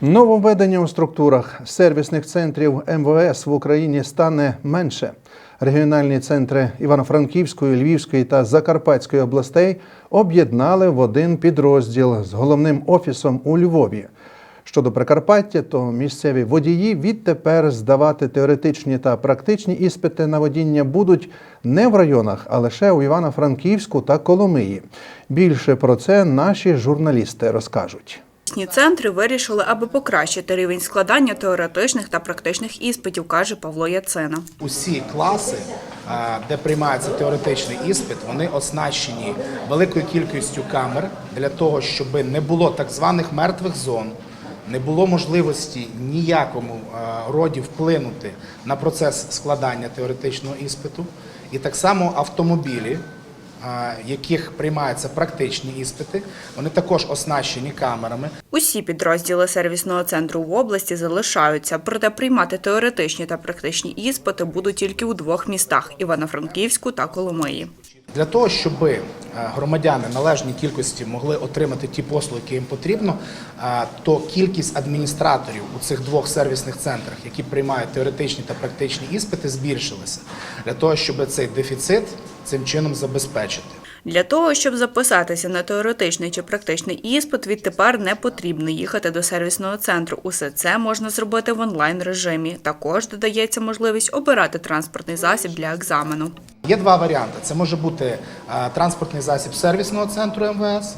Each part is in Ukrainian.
Нововведення у структурах сервісних центрів МВС в Україні стане менше. Регіональні центри Івано-Франківської, Львівської та Закарпатської областей об'єднали в один підрозділ з головним офісом у Львові. Щодо Прикарпаття, то місцеві водії відтепер здавати теоретичні та практичні іспити на водіння будуть не в районах, а лише у Івано-Франківську та Коломиї. Більше про це наші журналісти розкажуть. Обласні центри вирішили, аби покращити рівень складання теоретичних та практичних іспитів, каже Павло Яцина. Усі класи, е, де приймається теоретичний іспит, вони оснащені великою кількістю камер для того, щоб не було так званих мертвих зон, не було можливості ніякому е, роді вплинути на процес складання теоретичного іспиту. І так само автомобілі, яких приймаються практичні іспити, вони також оснащені камерами. Усі підрозділи сервісного центру в області залишаються, проте приймати теоретичні та практичні іспити будуть тільки у двох містах Івано-Франківську та Коломиї. Для того, щоб е, громадяни належній кількості могли отримати ті послуги, які їм потрібно, е, то кількість адміністраторів у цих двох сервісних центрах, які приймають теоретичні та практичні іспити, збільшилася для того, щоб цей дефіцит цим чином забезпечити. Для того, щоб записатися на теоретичний чи практичний іспит, відтепер не потрібно їхати до сервісного центру. Усе це можна зробити в онлайн режимі. Також додається можливість обирати транспортний засіб для екзамену. Є два варіанти: це може бути е, транспортний засіб сервісного центру МВС.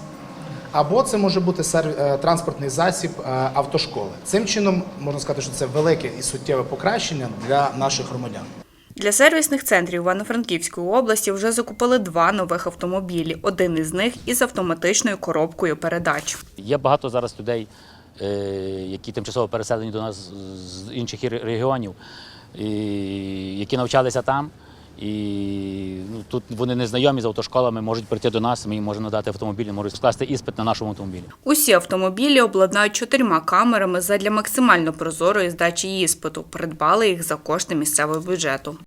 Або це може бути е, транспортний засіб е, автошколи. Цим чином можна сказати, що це велике і суттєве покращення для наших громадян. Для сервісних центрів Івано-Франківської області вже закупили два нових автомобілі. Один із них із автоматичною коробкою передач. Є багато зараз людей, е, які тимчасово переселені до нас з інших регіонів, які навчалися там. І ну, тут вони не знайомі з автошколами, можуть прийти до нас, ми їм можемо надати автомобілі, можуть скласти іспит на нашому автомобілі. Усі автомобілі обладнають чотирма камерами задля максимально прозорої здачі іспиту. Придбали їх за кошти місцевого бюджету.